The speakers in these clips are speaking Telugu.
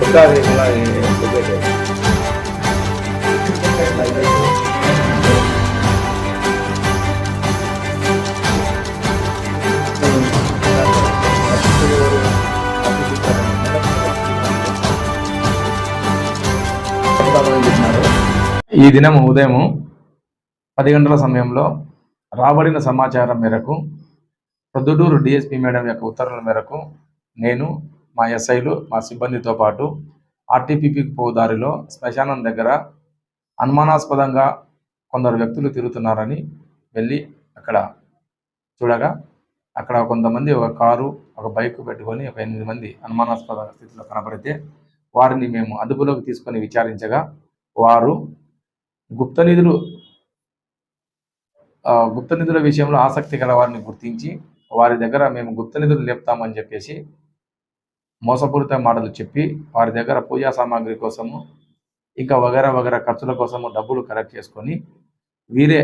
ఈ దినం ఉదయం పది గంటల సమయంలో రాబడిన సమాచారం మేరకు ప్రొద్దుటూరు డిఎస్పి మేడం యొక్క ఉత్తర్వుల మేరకు నేను మా ఎస్ఐలు మా సిబ్బందితో పాటు ఆర్టీపీపీకి పోదారిలో శ్మశానం దగ్గర అనుమానాస్పదంగా కొందరు వ్యక్తులు తిరుగుతున్నారని వెళ్ళి అక్కడ చూడగా అక్కడ కొంతమంది ఒక కారు ఒక బైక్ పెట్టుకొని ఒక ఎనిమిది మంది అనుమానాస్పద స్థితిలో కనపడితే వారిని మేము అదుపులోకి తీసుకొని విచారించగా వారు గుప్త నిధులు గుప్త నిధుల విషయంలో ఆసక్తి గల వారిని గుర్తించి వారి దగ్గర మేము గుప్త నిధులు లేపుతామని చెప్పేసి మోసపూరిత మాటలు చెప్పి వారి దగ్గర పూజా సామాగ్రి కోసము ఇంకా వగేరా వగేరా ఖర్చుల కోసము డబ్బులు కలెక్ట్ చేసుకొని వీరే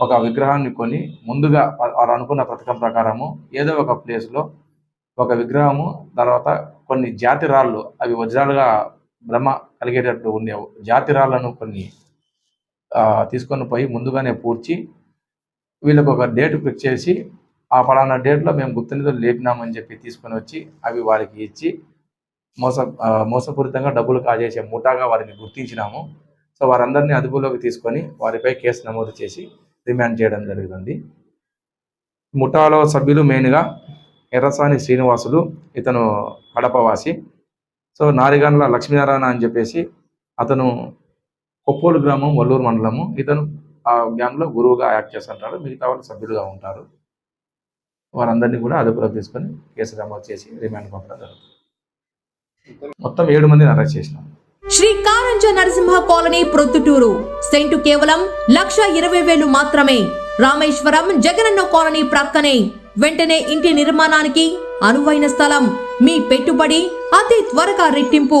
ఒక విగ్రహాన్ని కొని ముందుగా వారు అనుకున్న పథకం ప్రకారము ఏదో ఒక ప్లేస్లో ఒక విగ్రహము తర్వాత కొన్ని జాతి రాళ్ళు అవి వజ్రాలుగా భ్రమ కలిగేటట్టు ఉండే జాతి రాళ్ళను కొన్ని తీసుకొని పోయి ముందుగానే పూడ్చి వీళ్ళకు ఒక డేట్ ఫిక్స్ చేసి ఆ పలానా డేట్లో మేము గుప్త నిధులు లేపినామని చెప్పి తీసుకొని వచ్చి అవి వారికి ఇచ్చి మోస మోసపూరితంగా డబ్బులు కాజేసే ముఠాగా వారిని గుర్తించినాము. సో వారందరినీ అదుపులోకి తీసుకొని వారిపై కేసు నమోదు చేసి రిమాండ్ చేయడం జరుగుతుంది ముఠాలో సభ్యులు మెయిన్గా ఎర్రసాని శ్రీనివాసులు ఇతను కడపవాసి. సో నారిగండ్ల లక్ష్మీనారాయణ అని చెప్పేసి అతను కొప్పోలు గ్రామం వల్లూరు మండలము. ఇతను ఆ గ్యాంగ్లో గురువుగా యాక్ట్ చేస్తుంటాడు మిగతా వాళ్ళు సభ్యులుగా ఉంటారు. వారందరినీ కూడా అదుపులోకి తీసుకొని కేసు నమోదు చేసి రిమాండ్ పంపడం జరుగుతుంది. మొత్తం ఏడు మందిని అరెస్ట్ చేసినాం. శ్రీ కారంజ నరసింహ కాలనీ ప్రొద్దుటూరు. సెంటు కేవలం లక్ష ఇరవై వేలు మాత్రమే. రామేశ్వరం జగనన్న కాలనీ ప్రక్కనే. వెంటనే ఇంటి నిర్మాణానికి అనువైన స్థలం. మీ పెట్టుబడి అతి త్వరగా రెట్టింపు.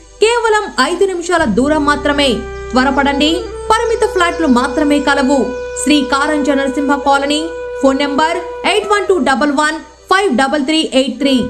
కేవలం ఐదు నిమిషాల దూరం మాత్రమే. త్వరపడండి. పరిమిత ఫ్లాట్లు మాత్రమే కలవు. Shri Karanja Narasimha colony phone number eight one two double one five double three eight three.